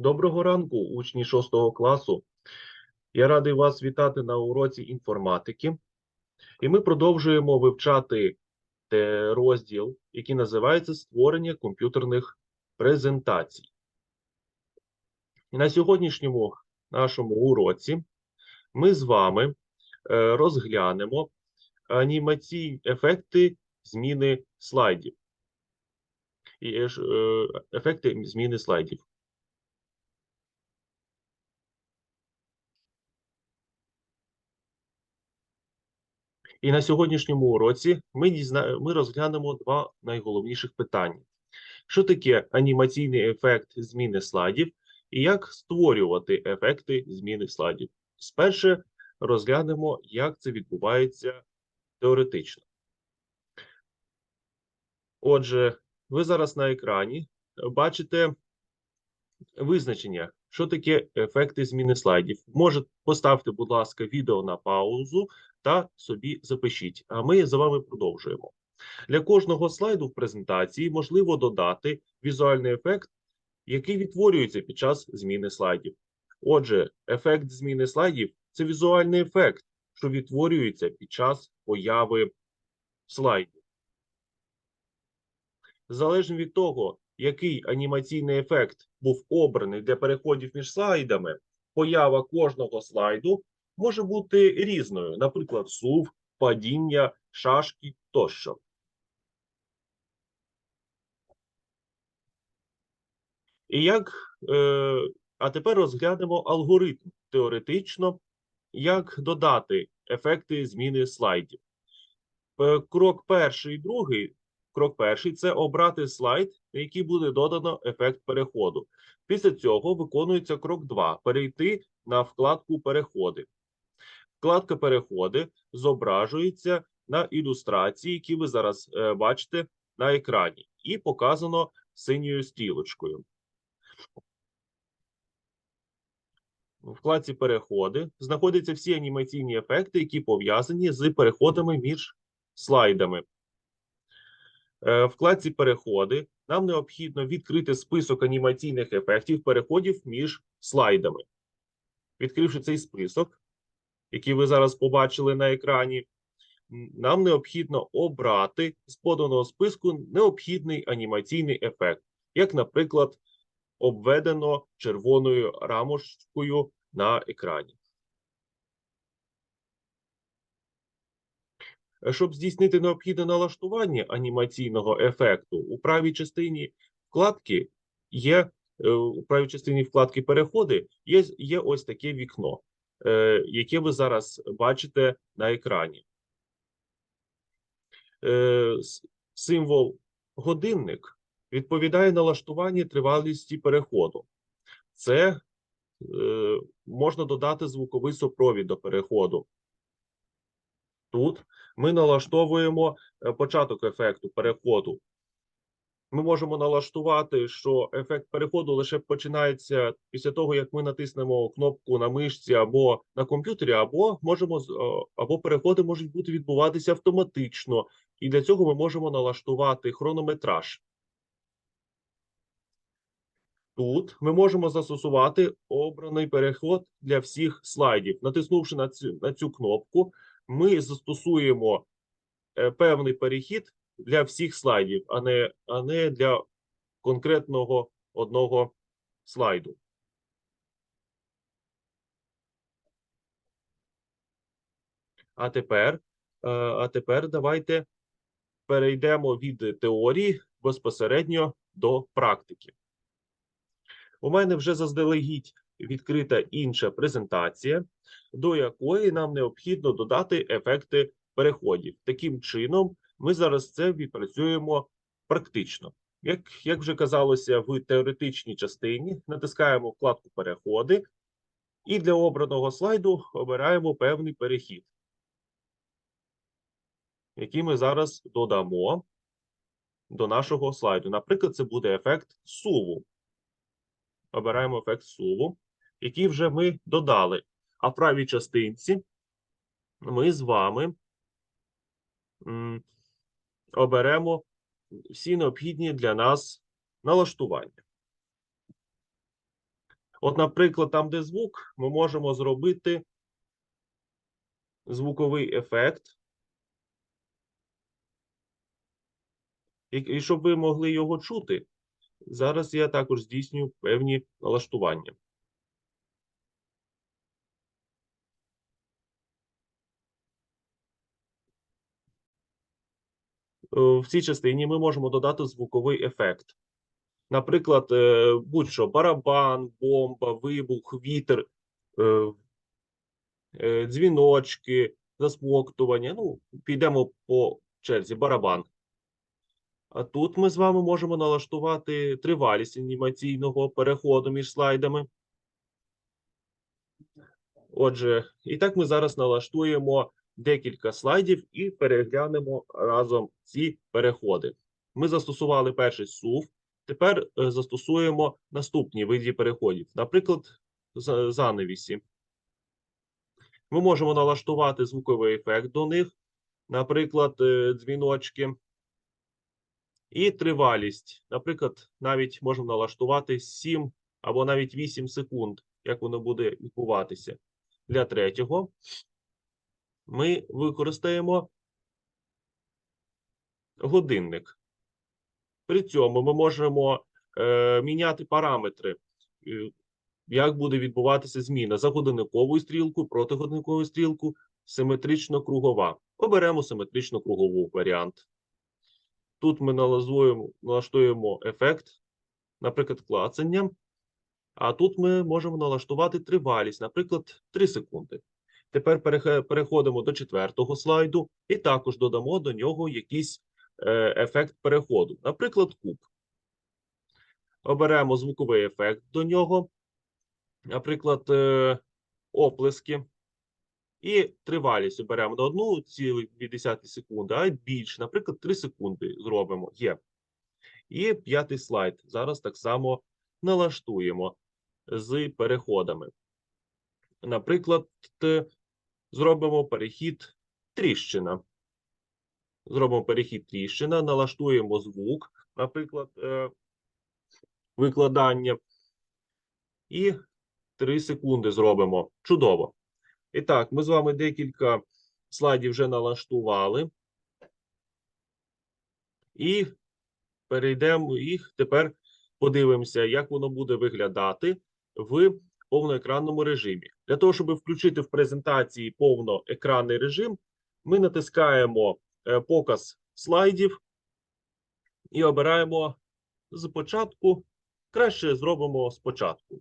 Доброго ранку, учні 6 класу. Я радий вас вітати на уроці інформатики. І ми продовжуємо вивчати розділ, який називається Створення комп'ютерних презентацій. І на сьогоднішньому нашому уроці ми з вами е, розглянемо анімаційні ефекти зміни слайдів. Е, е, ефекти зміни слайдів. І на сьогоднішньому уроці ми, ми розглянемо два найголовніших питання: що таке анімаційний ефект зміни слайдів, і як створювати ефекти зміни слайдів. Спершу розглянемо, як це відбувається теоретично. Отже, ви зараз на екрані бачите визначення, що таке ефекти зміни слайдів. Може, поставте, будь ласка, відео на паузу та собі запишіть. А ми за вами продовжуємо. Для кожного слайду в презентації можливо додати візуальний ефект, який відтворюється під час зміни слайдів. Отже, ефект зміни слайдів це візуальний ефект, що відтворюється під час появи слайдів. Залежно від того, який анімаційний ефект був обраний для переходів між слайдами, поява кожного слайду може бути різною, наприклад, сув, падіння, шашки тощо. І як, е, а тепер розглянемо алгоритм теоретично, як додати ефекти зміни слайдів. Е, Крок перший і другий. Крок перший це обрати слайд, на який буде додано ефект переходу. Після цього виконується крок 2 перейти на вкладку Переходи. Вкладка Переходи зображується на ілюстрації, які ви зараз е, бачите на екрані, і показано синьою стрілочкою. У вкладці Переходи знаходяться всі анімаційні ефекти, які пов'язані з переходами між слайдами. Е, В вкладці Переходи нам необхідно відкрити список анімаційних ефектів переходів між слайдами. Відкривши цей список, який ви зараз побачили на екрані, нам необхідно обрати з поданого списку необхідний анімаційний ефект, як, наприклад, обведено червоною рамочкою на екрані. Щоб здійснити необхідне налаштування анімаційного ефекту, у правій частині вкладки є е, у правій частині вкладки переходи є, є ось таке вікно, яке ви зараз бачите на екрані. Е, Символ годинник відповідає налаштуванні тривалості переходу. Це е, можна додати звуковий супровід до переходу. Тут ми налаштовуємо е, початок ефекту переходу. Ми можемо налаштувати, що ефект переходу лише починається після того, як ми натиснемо кнопку на мишці або на комп'ютері, або можемо або переходи можуть бути відбуватися автоматично, і для цього ми можемо налаштувати хронометраж. Тут ми можемо застосувати обраний переход для всіх слайдів. Натиснувши на цю, на цю кнопку, ми застосуємо е, певний перехід для всіх слайдів, а не, а не для конкретного одного слайду. А тепер, е, а тепер давайте перейдемо від теорії безпосередньо до практики. У мене вже заздалегідь відкрита інша презентація, до якої нам необхідно додати ефекти переходів. Таким чином, ми зараз це відпрацюємо практично. Як, як вже казалося в теоретичній частині, натискаємо вкладку Переходи, і для обраного слайду обираємо певний перехід, який ми зараз додамо до нашого слайду. Наприклад, це буде ефект суву обираємо ефект суву, який вже ми додали. А в правій частинці ми з вами оберемо всі необхідні для нас налаштування. От, наприклад, там, де звук, ми можемо зробити звуковий ефект. І, і щоб ви могли його чути, зараз я також здійснюю певні налаштування. В цій частині ми можемо додати звуковий ефект. Наприклад, е, будь-що барабан, бомба, вибух, вітер, е, е, дзвіночки, засмоктування. Ну, підемо по черзі. Барабан. А тут ми з вами можемо налаштувати тривалість анімаційного переходу між слайдами. Отже, і так ми зараз налаштуємо декілька слайдів і переглянемо разом ці переходи. Ми застосували перший SUV, тепер е, застосуємо наступні види переходів, наприклад, за- занавісі. Ми можемо налаштувати звуковий ефект до них, наприклад, е, дзвіночки. І тривалість. Наприклад, навіть можемо налаштувати 7 або навіть 8 секунд, як воно буде відбуватися. Для третього ми використаємо годинник. При цьому ми можемо е, міняти параметри, е, як буде відбуватися зміна за годинниковою стрілку, проти годинникової стрілку, симетрично-кругова. Оберемо симетрично-кругову варіант. Тут ми налаштуємо, ефект, наприклад, клацанням. А тут ми можемо налаштувати тривалість, наприклад, 3 секунди. Тепер переходимо до четвертого слайду і також додамо до нього якийсь е, ефект переходу, наприклад, куб. Оберемо звуковий ефект до нього, наприклад, е, оплески. І тривалість оберемо на 1,2 секунди, а більше, наприклад, 3 секунди зробимо. Є. І п'ятий слайд. Зараз так само налаштуємо з переходами. Наприклад, зробимо перехід тріщина. Зробимо перехід тріщина, налаштуємо звук, наприклад, е, викладання. І 3 секунди зробимо. Чудово. І так, ми з вами декілька слайдів вже налаштували. І перейдемо їх. Тепер подивимося, як воно буде виглядати в повноекранному режимі. Для того, щоб включити в презентації повноекранний режим, ми натискаємо е, показ слайдів і обираємо з початку. Краще зробимо спочатку.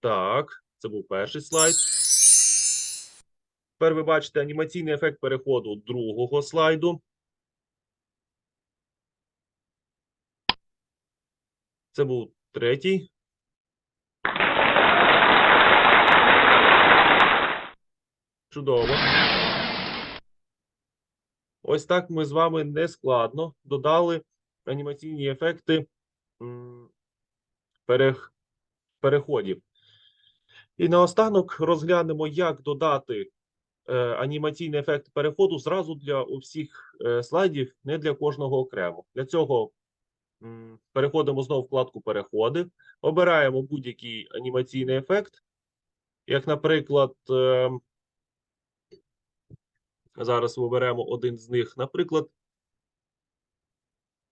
Так, це був перший слайд. Тепер ви бачите анімаційний ефект переходу другого слайду. Це був третій. Чудово. Ось так ми з вами нескладно додали анімаційні ефекти перех- переходів. І наостанок розглянемо, як додати е, анімаційний ефект переходу зразу для усіх е, слайдів, не для кожного окремо. Для цього переходимо знову в вкладку Переходи, обираємо будь-який анімаційний ефект, як, наприклад, е, зараз виберемо один з них, наприклад,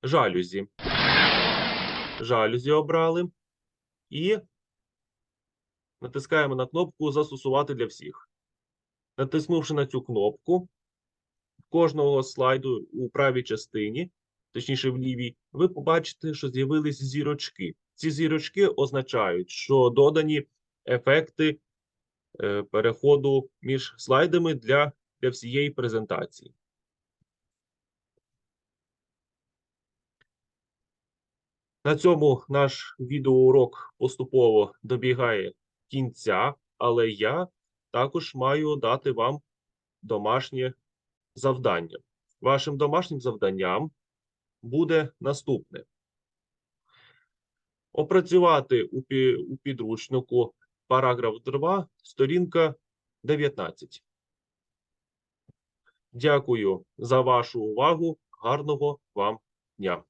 жалюзі. Жалюзі обрали і натискаємо на кнопку Застосувати для всіх. Натиснувши на цю кнопку, кожного слайду у правій частині, точніше в лівій, ви побачите, що з'явились зірочки. Ці зірочки означають, що додані ефекти е, переходу між слайдами для, для всієї презентації. На цьому наш відеоурок поступово добігає кінця, але я також маю дати вам домашнє завдання. Вашим домашнім завданням буде наступне: опрацювати у, підручнику параграф 2, сторінка 19. Дякую за вашу увагу. Гарного вам дня!